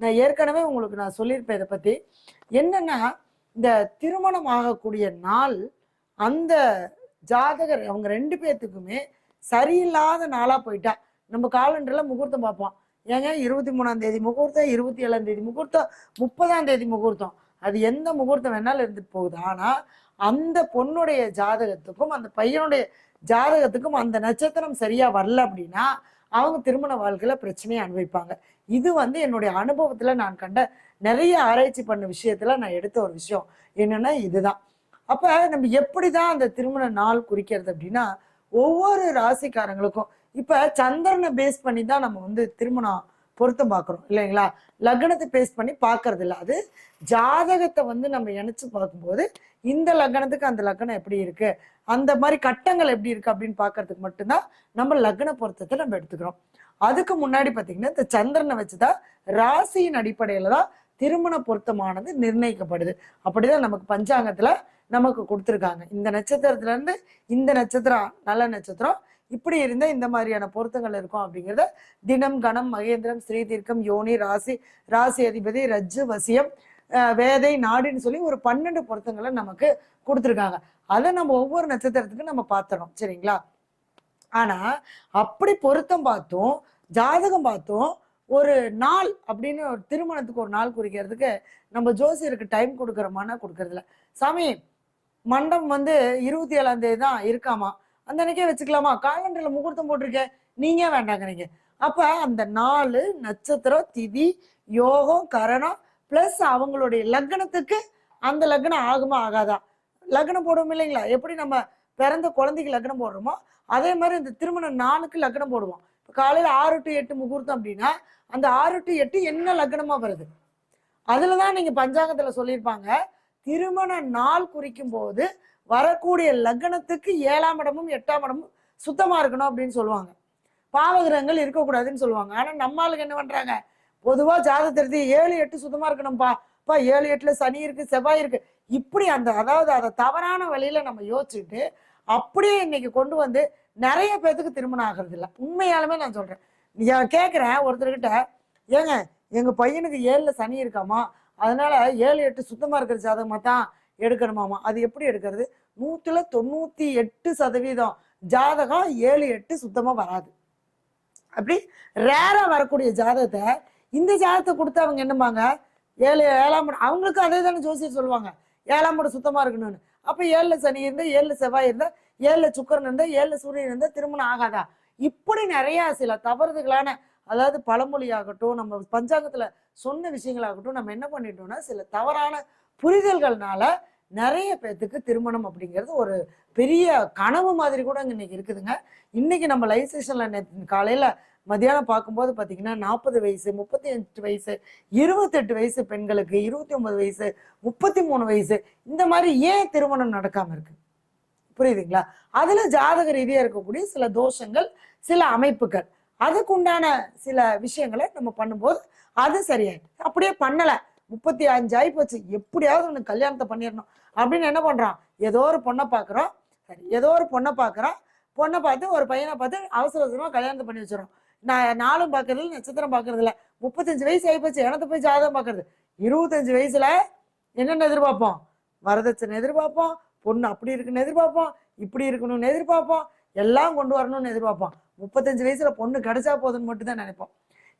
நான் ஏற்கனவே உங்களுக்கு நான் சொல்லியிருப்பேன் இதை பத்தி. என்னன்னா இந்த திருமணம் ஆகக்கூடிய நாள் அந்த ஜாதகர் அவங்க ரெண்டு பேர்த்துக்குமே சரியில்லாத நாளா போயிட்டா. நம்ம காலண்டர்ல முகூர்த்தம் பார்ப்போம். ஏங்க இருபத்தி மூணாம் தேதி முகூர்த்தம் இருபத்தி ஏழாம் தேதி முகூர்த்தம் முப்பதாம் தேதி முகூர்த்தம். அது எந்த முகூர்த்தம் வேணாலும் இருந்துட்டு போகுது. ஆனா அந்த பொண்ணுடைய ஜாதகத்துக்கும் அந்த பையனுடைய ஜாதகத்துக்கும் அந்த நட்சத்திரம் சரியா வரல அப்படின்னா அவங்க திருமண வாழ்க்கையில பிரச்சனையை அனுபவிப்பாங்க. இது வந்து என்னுடைய அனுபவத்துல நான் கண்ட நிறைய ஆராய்ச்சி பண்ண விஷயத்துல நான் எடுத்த ஒரு விஷயம். என்னன்னா இதுதான். அப்ப நம்ம எப்படிதான் அந்த திருமண நாள் குறிக்கிறது அப்படின்னா ஒவ்வொரு ராசிக்காரங்களுக்கும் இப்ப சந்திரனை பேஸ் பண்ணி தான் நம்ம வந்து திருமணம் பொருத்தம் பார்க்குறோம் இல்லைங்களா? லக்னத்தை பேஸ் பண்ணி பார்க்கறது இல்லை அது ஜாதகத்தை வந்து நம்ம இணைச்சு பார்க்கும்போது இந்த லக்னத்துக்கு அந்த லக்னம் எப்படி இருக்கு? அந்த மாதிரி கட்டங்கள் எப்படி இருக்கு அப்படின்னு பார்க்கறதுக்கு மட்டும்தான் நம்ம லக்ன பொருத்தத்தை நம்ம எடுத்துக்கிறோம். அதுக்கு முன்னாடி பார்த்தீங்கன்னா இந்த சந்திரனை வச்சுதான் ராசியின் அடிப்படையில தான் திருமண பொருத்தமானது நிர்ணயிக்கப்படுது. அப்படிதான் நமக்கு பஞ்சாங்கத்துல நமக்கு கொடுத்துருக்காங்க. இந்த நட்சத்திரத்துல இருந்து இந்த நட்சத்திரம் நல்ல நட்சத்திரம் இப்படி இருந்தால் இந்த மாதிரியான பொருத்தங்கள் இருக்கும் அப்படிங்கிறத தினம் கணம் மகேந்திரம் ஸ்ரீதீர்க்கம் யோனி ராசி ராசி அதிபதி ரஜ்ஜு வசியம் வேதை நாடுன்னு சொல்லி ஒரு பன்னெண்டு பொருத்தங்களை நமக்கு கொடுத்துருக்காங்க. அதை நம்ம ஒவ்வொரு நட்சத்திரத்துக்கும் நம்ம பார்த்துறோம். சரிங்களா? ஆனா அப்படி பொருத்தம் பார்த்தோம் ஜாதகம் பார்த்தோம் ஒரு நாள் அப்படின்னு ஒரு திருமணத்துக்கு ஒரு நாள் குறிக்கிறதுக்கு நம்ம ஜோசியருக்கு டைம் கொடுக்குறோமானா கொடுக்கறதில்ல. சாமி மண்டபம் வந்து இருபத்தி ஏழாம் தேதி தான் இருக்காமா? அந்த அன்னைக்கே வச்சுக்கலாமா? காலண்டர்ல முகூர்த்தம் போட்டிருக்கேன் நீங்க வேண்டாங்கிறீங்க? அப்ப அந்த நாலு நட்சத்திரம் திதி யோகம் கரணம் பிளஸ் அவங்களுடைய லக்னத்துக்கு அந்த லக்னம் ஆகுமா ஆகாதா? லக்னம் போடுவோம் இல்லைங்களா? எப்படி நம்ம பிறந்த குழந்தைக்கு லக்னம் போடுறோமோ அதே மாதிரி இந்த திருமண நாளுக்கு லக்னம் போடுவோம். இப்போ காலையில் ஆறு டு எட்டு முகூர்த்தம் அப்படின்னா அந்த ஆறு டு எட்டு என்ன லக்னமாக வருது? அதில் தான் நீங்கள் பஞ்சாங்கத்தில் சொல்லியிருப்பாங்க திருமண நாள் குறிக்கும் போது வரக்கூடிய லக்னத்துக்கு ஏழாம் இடமும் எட்டாம் இடமும் சுத்தமா இருக்கணும் அப்படின்னு சொல்லுவாங்க. பாவகிரகங்கள் இருக்கக்கூடாதுன்னு சொல்லுவாங்க. ஆனா நம்ம ஆளுங்க என்ன பண்றாங்க? பொதுவா ஜாதகத்திற்கு ஏழு எட்டு சுத்தமா இருக்கணும்ப்பா பா ஏழு எட்டுல சனி இருக்கு செவ்வாய் இருக்கு. இப்படி அந்த அதாவது அதை தவறான வழியில நம்ம யோசிச்சுட்டு அப்படியே இன்னைக்கு கொண்டு வந்து நிறைய பேத்துக்கு திருமணம் ஆகிறது இல்லை. உண்மையாலுமே நான் சொல்றேன். கேட்குறேன் ஒருத்தர்கிட்ட ஏங்க எங்க பையனுக்கு ஏழுல சனி இருக்காமா? அதனால் ஏழு எட்டு சுத்தமாக இருக்கிற ஜாதகமாக தான் எடுக்கணுமாமா? அது எப்படி எடுக்கிறது? நூற்றில் தொண்ணூற்றி எட்டு சதவீதம் ஜாதகம் ஏழு எட்டு சுத்தமாக வராது. அப்படி ரேராக வரக்கூடிய ஜாதகத்தை இந்த ஜாதகத்தை கொடுத்து அவங்க என்னம்பாங்க? ஏழு ஏழாம் அவங்களுக்கு அதே தானே ஜோசியர் சொல்லுவாங்க. ஏழாம் படம் சுத்தமாக இருக்கணும்னு. அப்போ ஏழில் சனி இருந்தால் ஏழில் செவ்வாய் இருந்தால் ஏழில் சுக்கரன் இருந்தால் ஏழில் சூரியன் இருந்தால் திருமணம் ஆகாதா? இப்படி நிறையா சில தவறுதலான அதாவது பழமொழி ஆகட்டும் நம்ம பஞ்சாங்கத்தில் சொன்ன விஷயங்களாகட்டும் நம்ம என்ன பண்ணிட்டோம்னா சில தவறான புரிதல்கள்னால நிறைய பேர்த்துக்கு திருமணம் அப்படிங்கிறது ஒரு பெரிய கனவு மாதிரி கூட இங்க இன்னைக்கு இருக்குதுங்க. இன்னைக்கு நம்ம லைவ் செஷன்ல நேற்று காலையில மத்தியானம் பார்க்கும்போது பார்த்தீங்கன்னா நாற்பது வயசு முப்பத்தி அஞ்சு வயசு இருபத்தெட்டு வயசு பெண்களுக்கு இருபத்தி ஒன்பது வயசு முப்பத்தி மூணு வயசு இந்த மாதிரி ஏன் திருமணம் நடக்காம இருக்கு? புரியுதுங்களா? அதுல ஜாதக ரீதியாக இருக்கக்கூடிய சில தோஷங்கள் சில அமைப்புகள். அதுக்குண்டான சில விஷயங்களை நம்ம பண்ணும்போது அது சரியாயிடுது அப்படியே பண்ணலை. முப்பத்தி அஞ்சு ஆகி போச்சு. எப்படியாவது உனக்கு கல்யாணத்தை பண்ணிடணும். அப்படின்னு என்ன பண்ணுறான் ஏதோ ஒரு பொண்ணை பார்க்குறோம். சரி ஏதோ ஒரு பொண்ணை பார்க்குறோம். பொண்ணை பார்த்து ஒரு பையனை பார்த்து அவசர அவசரமாக கல்யாணத்தை பண்ணி வச்சிடறோம். நான் நாளும் பார்க்கறதில்ல நட்சத்திரம் பார்க்கறதில்ல முப்பத்தஞ்சு வயசு ஆகி போச்சு. எனத்தை போய் ஜாதகம் பார்க்கறது. இருபத்தஞ்சு வயசுல என்னென்ன எதிர்பார்ப்போம்? வரதட்சணை எதிர்பார்ப்போம். பொண்ணு அப்படி இருக்குன்னு எதிர்பார்ப்போம். இப்படி இருக்கணும்னு எதிர்பார்ப்போம். எல்லாம் கொண்டு வரணும்னு எதிர்பார்ப்போம். முப்பத்தஞ்சு வயசுல பொண்ணு கிடைச்சா போதுன்னு மட்டும் தான் நினைப்போம்.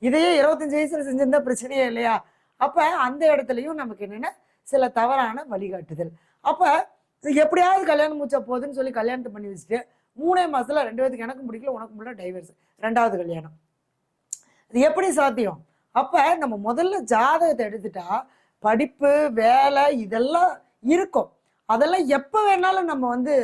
இதையே இருபத்தஞ்சு வயசுல செஞ்சிருந்தா பிரச்சனையே இல்லையா? அப்ப அந்த இடத்துலயும் நமக்கு என்னன்னா? சில தவறான வழிகாட்டுதல். அப்போ எப்படியாவது கல்யாணம் முடிச்சா போகுதுன்னு சொல்லி கல்யாணத்தை பண்ணி வச்சுட்டு மூணே மாசத்துல ரெண்டு பேருக்கு எனக்கு பிடிக்கல உனக்கு முடியல டைவர்ஸ் ரெண்டாவது கல்யாணம். இது எப்படி சாத்தியம்? அப்ப நம்ம முதல்ல ஜாதகத்தை எடுத்துட்டா படிப்பு வேலை இதெல்லாம் இருக்கும். அதெல்லாம் எப்போ வேணாலும் நம்ம வந்து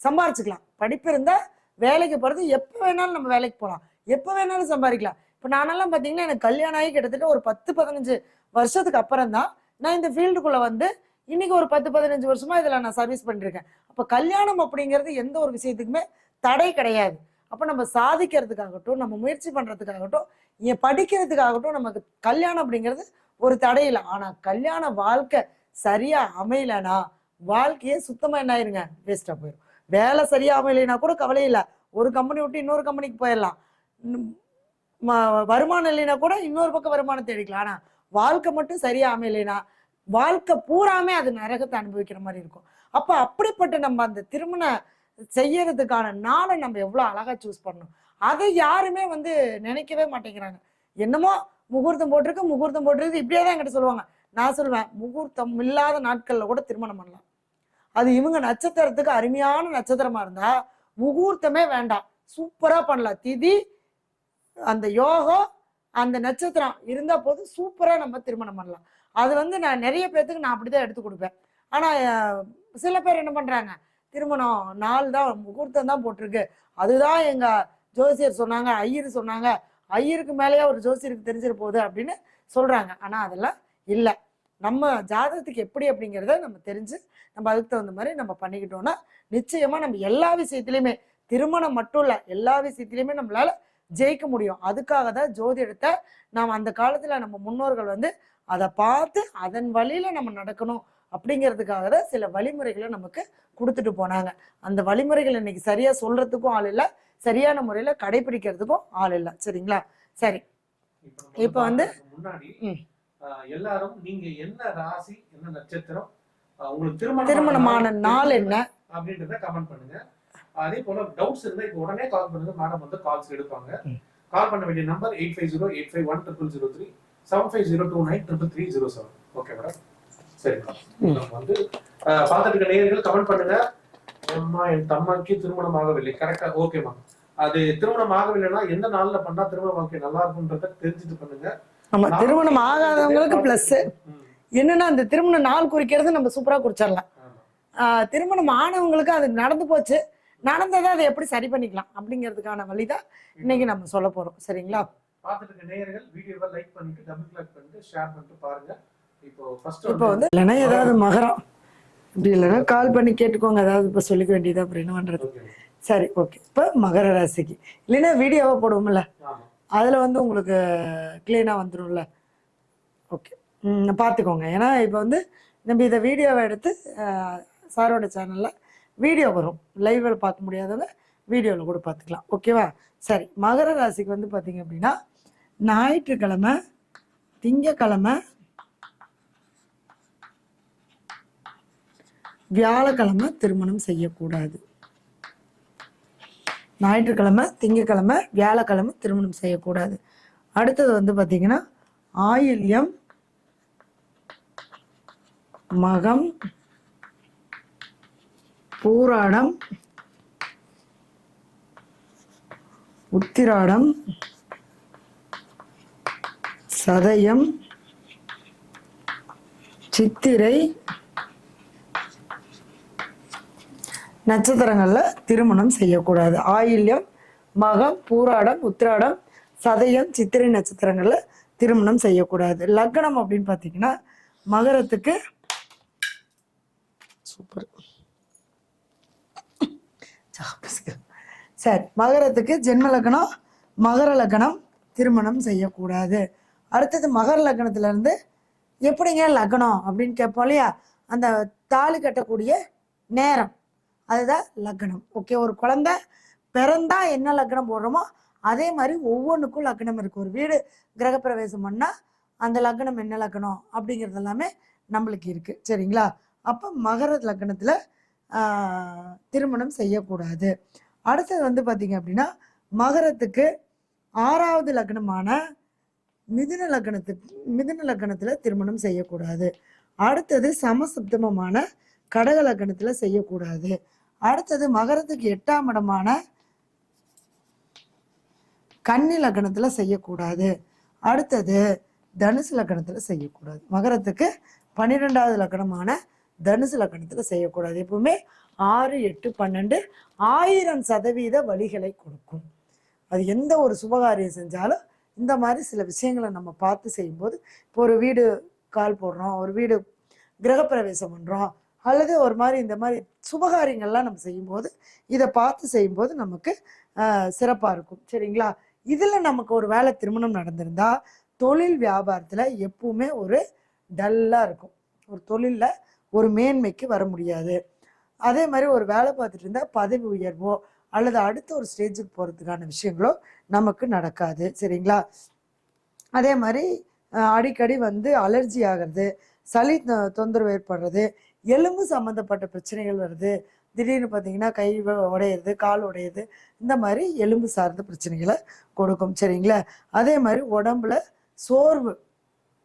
சம்பாரிச்சுக்கலாம். படிப்பு இருந்தால் வேலைக்கு போகிறது எப்போ வேணாலும் நம்ம வேலைக்கு போகலாம் எப்போ வேணாலும் சம்பாதிக்கலாம். இப்போ நானெல்லாம் பார்த்தீங்கன்னா எனக்கு கல்யாணம் ஆகி கிட்டத்தட்ட ஒரு பத்து பதினஞ்சு வருஷத்துக்கு அப்புறம் தான் நான் இந்த ஃபீல்டுக்குள்ளே வந்து இன்னைக்கு ஒரு பத்து பதினஞ்சு வருஷமா இதில் நான் சர்வீஸ் பண்ணிருக்கேன். அப்போ கல்யாணம் அப்படிங்கிறது எந்த ஒரு விஷயத்துக்குமே தடை கிடையாது. அப்போ நம்ம சாதிக்கிறதுக்காகட்டும் நம்ம முயற்சி பண்ணுறதுக்காகட்டும் என் படிக்கிறதுக்காகட்டும் நமக்கு கல்யாணம் அப்படிங்கிறது ஒரு தடை இல்லை. ஆனால் கல்யாண வாழ்க்கை சரியாக அமையலனா வாழ்க்கையே சுத்தமாக என்ன ஆயிருங்க வேஸ்ட்டாக போயிடும் வேலை சரியாக இல்லைன்னா கூட கவலை இல்லை. ஒரு கம்பெனி விட்டு இன்னொரு கம்பெனிக்கு போயிடலாம் ம- வருமானம் இல்லைனா கூட இன்னொரு பக்கம் வருமானம் தேடிக்கலாம். ஆனால் வாழ்க்கை மட்டும் சரியாக அமையலைனா வாழ்க்கை பூராமே அது நரகத்தை அனுபவிக்கிற மாதிரி இருக்கும். அப்போ அப்படிப்பட்ட நம்ம அந்த திருமண செய்யறதுக்கான நாளை நம்ம எவ்வளோ அழகாக சூஸ் பண்ணணும். அதை யாருமே வந்து நினைக்கவே மாட்டேங்கிறாங்க. என்னமோ முகூர்த்தம் போட்டிருக்கு முகூர்த்தம் போட்டிருக்கு. இப்படியே தான் என்கிட்ட சொல்லுவாங்க. நான் சொல்லுவேன் முகூர்த்தம் இல்லாத நாட்களில் கூட திருமணம் பண்ணலாம். அது இவங்க நட்சத்திரத்துக்கு அருமையான நட்சத்திரமா இருந்தா முகூர்த்தமே வேண்டாம். சூப்பரா பண்ணலாம். திதி அந்த யோகம் அந்த நட்சத்திரம் இருந்தா போதும் சூப்பரா நம்ம திருமணம் பண்ணலாம். அது வந்து நான் நிறைய பேர்த்துக்கு நான் அப்படிதான் எடுத்து கொடுப்பேன். ஆனா சில பேர் என்ன பண்றாங்க? திருமணம் நாள் தான் முகூர்த்தம் தான் போட்டிருக்கு. அதுதான் எங்க ஜோசியர் சொன்னாங்க ஐயர் சொன்னாங்க ஐயருக்கு மேலேயே ஒரு ஜோசியருக்கு தெரிஞ்சிட போகுது அப்படின்னு சொல்றாங்க. ஆனா அதெல்லாம் இல்லை. நம்ம ஜாதகத்துக்கு எப்படி அப்படிங்கிறத நம்ம தெரிஞ்சு நம்ம அதுக்கு தகுந்த மாதிரி நம்ம பண்ணிக்கிட்டோம்னா நிச்சயமா நம்ம எல்லா விஷயத்திலையுமே திருமணம் மட்டும் இல்ல எல்லா விஷயத்திலையுமே நம்மளால ஜெயிக்க முடியும். அதுக்காக தான் ஜோதிடத்தை நாம் அந்த காலத்துல நம்ம முன்னோர்கள் வந்து அதை பார்த்து அதன் வழியில நம்ம நடக்கணும் அப்படிங்கிறதுக்காக தான் சில வழிமுறைகளை நமக்கு கொடுத்துட்டு போனாங்க. அந்த வழிமுறைகள் இன்னைக்கு சரியா சொல்றதுக்கும் ஆள் இல்லை சரியான முறையில கடைபிடிக்கிறதுக்கும் ஆள் இல்லை. சரிங்களா? சரி. இப்ப வந்து- எல்லாரும் நீங்க என்ன ராசி என்ன நட்சத்திரம் உங்களுக்கு திருமணம் திருமணமான நாள் என்ன? அப்படின்றத கமெண்ட் பண்ணுங்க. அதே போல டவுட்ஸ் இருந்தா இப்போ உடனே கால் பண்ணுங்க. மேடம் வந்து கால்ஸ் எடுப்பாங்க. கால் பண்ண வேண்டிய number eight five zero eight five one triple zero three seven five zero two nine triple three zero seven okay madam சரி வந்து பார்த்துட்டு இருக்க நேயர்கள் கமெண்ட் பண்ணுங்க. அம்மா என் தம்மாக்கு திருமணம் ஆகவில்லை. கரெக்டா ஓகேமா அது திருமணம் ஆகவில்லைன்னா எந்த நாள்ல பண்ணா திருமண வாழ்க்கை நல்லா இருக்கும்ன்றத தெரிஞ்சுட்டு பண்ணுங்க. நான் திருமணம் ஆகாதவங்களுக்கு பிளஸ் என்னன்னா அந்த திருமண நாள் குறிக்கிறது நம்ம சூப்பரா குறிச்சிடலாம் ஆமா. திருமணம் ஆனவங்களுக்கு அது நடந்து போச்சு. நடந்ததை அதை எப்படி சரி பண்ணிக்கலாம் அப்படிங்கிறதுக்கான வழிதான் இன்னைக்கு நம்ம சொல்ல போறோம். சரிங்களா? பார்த்துட்டு நேயர்கள் வீடியோவை லைக் பண்ணிட்டு டபுள் கிளிக் பண்ணிட்டு ஷேர் பண்ணிட்டு பாருங்க. இப்போ ஃபர்ஸ்ட் இப்போ வந்து இல்லைன்னா ஏதாவது மகரம். இப்படி இல்லைன்னா கால் பண்ணி கேட்டுக்கோங்க. ஏதாவது இப்போ சொல்லிக்க வேண்டியது அப்படின்னு பண்றது? சரி ஓகே இப்போ மகர ராசிக்கு. இல்லைன்னா வீடியோவை போடுவோம்ல. ஆமா. அதில் வந்து உங்களுக்கு க்ளீனாக வந்துடும்ல ஓகே பார்த்துக்கோங்க ஏன்னா இப்போ வந்து நம்ம இதை வீடியோவை எடுத்து சாரோட சேனலில் வீடியோ வரும். லைவில் பார்க்க முடியாதவங்க வீடியோவில் கூட பார்த்துக்கலாம் ஓகேவா சரி. மகர ராசிக்கு வந்து பார்த்தீங்க அப்படின்னா ஞாயிற்றுக்கிழமை திங்கக்கிழமை வியாழக்கிழமை திருமணம் செய்யக்கூடாது. ஞாயிற்றுக்கிழமை திங்கக்கிழமை வியாழக்கிழமை திருமணம் செய்யக்கூடாது. அடுத்தது வந்து பார்த்தீங்கன்னா ஆயில்யம் மகம் பூராடம் உத்திராடம் சதயம் சித்திரை நட்சத்திரங்கள்ல திருமணம் செய்யக்கூடாது. ஆயில்யம் மகம் பூராடம் உத்திராடம் சதயம் சித்திரை நட்சத்திரங்கள்ல திருமணம் செய்யக்கூடாது. லக்னம் அப்படின்னு பார்த்தீங்கன்னா மகரத்துக்கு சூப்பர். சரி மகரத்துக்கு ஜென்ம லக்னம் மகர லக்னம் திருமணம் செய்யக்கூடாது. அடுத்தது மகர லக்னத்துல இருந்து எப்படிங்க லக்னம் அப்படின்னு கேட்போம் இல்லையா? அந்த தாலி கட்டக்கூடிய நேரம். அதுதான் லக்னம். ஓகே ஒரு குழந்தை பிறந்தா என்ன லக்னம் போடுறோமோ அதே மாதிரி ஒவ்வொன்றுக்கும் லக்னம் இருக்கு. ஒரு வீடு கிரகப்பிரவேசம் பண்ணா அந்த லக்னம் என்ன லக்னம் அப்படிங்கிறது எல்லாமே நம்மளுக்கு இருக்கு. சரிங்களா? அப்போ மகர லக்னத்துல திருமணம் செய்யக்கூடாது. அடுத்தது வந்து பார்த்தீங்க அப்படின்னா மகரத்துக்கு ஆறாவது லக்னமான மிதுன லக்னத்துக்கு மிதுன லக்னத்தில் திருமணம் செய்யக்கூடாது. அடுத்தது சமசப்தமமான கடக லக்னத்தில் செய்யக்கூடாது. அடுத்தது மகரத்துக்கு எட்டாம் இடமான கன்னி லக்னத்துல செய்யக்கூடாது. அடுத்தது தனுசு லக்னத்துல செய்யக்கூடாது. மகரத்துக்கு பன்னிரெண்டாவது லக்னமான தனுசு லக்னத்துல செய்யக்கூடாது. எப்பவுமே ஆறு எட்டு பன்னெண்டு ஆயிரம் சதவீத வழிகளை கொடுக்கும். அது எந்த ஒரு சுபகாரியம் செஞ்சாலும் இந்த மாதிரி சில விஷயங்களை நம்ம பார்த்து செய்யும்போது இப்போ ஒரு வீடு கால் போடுறோம் ஒரு வீடு கிரகப்பிரவேசம் பண்ணுறோம் அல்லது ஒரு மாதிரி இந்த மாதிரி சுபகாரியங்கள்லாம் நம்ம செய்யும்போது இதை பார்த்து செய்யும்போது நமக்கு சிறப்பாக இருக்கும். சரிங்களா? இதில் நமக்கு ஒரு வேலை திருமணம் நடந்திருந்தா தொழில் வியாபாரத்தில் எப்பவுமே ஒரு டல்லாக இருக்கும். ஒரு தொழிலில் ஒரு மேன்மைக்கு வர முடியாது. அதே மாதிரி ஒரு வேலை பார்த்துட்டு இருந்தால் பதவி உயர்வோ அல்லது அடுத்த ஒரு ஸ்டேஜுக்கு போகிறதுக்கான விஷயங்களோ நமக்கு நடக்காது. சரிங்களா? அதே மாதிரி அடிக்கடி வந்து அலர்ஜி ஆகிறது சளி தொந்தரவு ஏற்படுறது எலும்பு சம்மந்தப்பட்ட பிரச்சனைகள் வருது. திடீர்னு பார்த்தீங்கன்னா கை வ- உடையிறது கால் உடையுது இந்த மாதிரி எலும்பு சார்ந்த பிரச்சனைகளை கொடுக்கும். சரிங்களா? அதே மாதிரி உடம்புல சோர்வு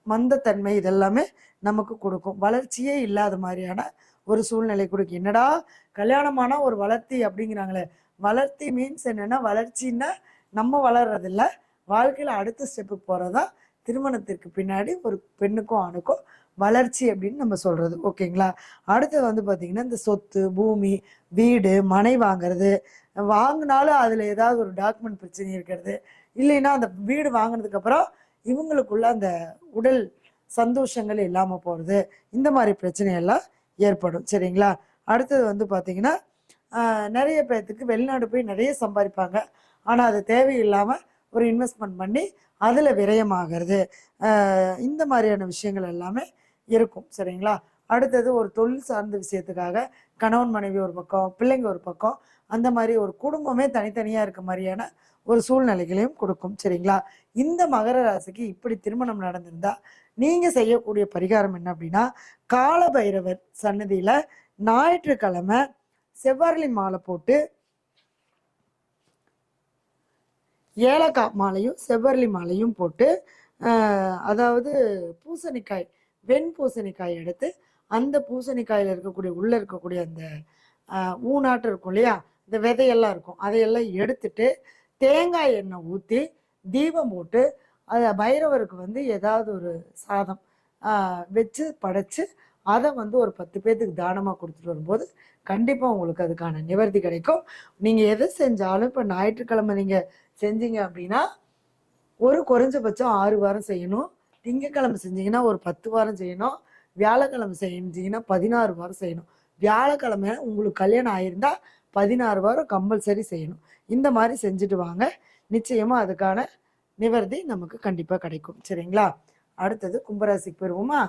மந்தத்தன்மை இதெல்லாமே நமக்கு கொடுக்கும். வளர்ச்சியே இல்லாத மாதிரியான ஒரு சூழ்நிலை கொடுக்கும் என்னடா கல்யாணமான ஒரு வளர்த்தி அப்படிங்கிறாங்களே. வளர்த்தி மீன்ஸ் என்னென்னா வளர்ச்சின்னா நம்ம வளர்றதில்ல வாழ்க்கையில் அடுத்த ஸ்டெப்புக்கு போகிறதா திருமணத்திற்கு பின்னாடி ஒரு பெண்ணுக்கும் ஆணுக்கும் வளர்ச்சி அப்படின்னு நம்ம சொல்றது. ஓகேங்களா? அடுத்தது வந்து பார்த்தீங்கன்னா இந்த சொத்து பூமி வீடு மனை வாங்குறது. வாங்கினாலும் அதில் ஏதாவது ஒரு டாக்குமெண்ட் பிரச்சனை இருக்கிறது. இல்லைன்னா அந்த வீடு வாங்கினதுக்கப்புறம் இவங்களுக்குள்ள அந்த உடல் சந்தோஷங்கள் இல்லாமல் போகிறது இந்த மாதிரி பிரச்சனையெல்லாம் ஏற்படும். சரிங்களா? அடுத்தது வந்து பார்த்தீங்கன்னா நிறைய பேர்த்துக்கு வெளிநாடு போய் நிறைய சம்பாதிப்பாங்க. ஆனால் அது தேவையில்லாமல் ஒரு இன்வெஸ்ட்மெண்ட் பண்ணி அதில் விரயமாகிறது. இந்த மாதிரியான விஷயங்கள் எல்லாமே இருக்கும் சரிங்களா? அடுத்தது ஒரு தொழில் சார்ந்த விஷயத்துக்காக கணவன் மனைவி ஒரு பக்கம் பிள்ளைங்க ஒரு பக்கம் அந்த மாதிரி ஒரு குடும்பமே தனித்தனியாக இருக்க மாதிரியான ஒரு சூழ்நிலைகளையும் கொடுக்கும் சரிங்களா? இந்த மகர ராசிக்கு இப்படி திருமணம் நடந்திருந்தா நீங்கள் செய்யக்கூடிய பரிகாரம் என்ன அப்படின்னா கால பைரவர் ஞாயிற்றுக்கிழமை செவ்வார்லி மாலை போட்டு ஏலக்காய் மாலையும் செவ்வரளி மாலையும் போட்டு அதாவது பூசணிக்காய் வெண் பூசணிக்காய் எடுத்து அந்த பூசணிக்காயில் இருக்கக்கூடிய உள்ளே இருக்கக்கூடிய அந்த ஊனாட்டு ஊனாட்டம் இருக்கும் இல்லையா? இந்த விதையெல்லாம் இருக்கும். அதையெல்லாம் எடுத்துட்டு தேங்காய் எண்ணெய் ஊற்றி தீபம் போட்டு அதை பைரவருக்கு வந்து ஏதாவது ஒரு சாதம் வச்சு படைச்சு அதை வந்து ஒரு பத்து பேர்த்துக்கு தானமாக கொடுத்துட்டு வரும்போது கண்டிப்பாக உங்களுக்கு அதுக்கான நிவர்த்தி கிடைக்கும். நீங்கள் எது செஞ்சாலும் இப்போ ஞாயிற்றுக்கிழமை நீங்கள் செஞ்சீங்க அப்படின்னா ஒரு குறைஞ்சபட்சம் ஆறு வாரம் செய்யணும். திங்கக்கிழமை செஞ்சீங்கன்னா ஒரு பத்து வாரம் செய்யணும். வியாழக்கிழமை செஞ்சீங்கன்னா பதினாறு வாரம் செய்யணும். வியாழக்கிழமை உங்களுக்கு கல்யாணம் ஆயிருந்தா பதினாறு வாரம் கம்பல்சரி செய்யணும். இந்த மாதிரி செஞ்சுட்டு வாங்க. நிச்சயமா அதுக்கான நிவர்த்தி நமக்கு கண்டிப்பா கிடைக்கும். சரிங்களா? அடுத்தது கும்பராசிக்கு பெறுவோமா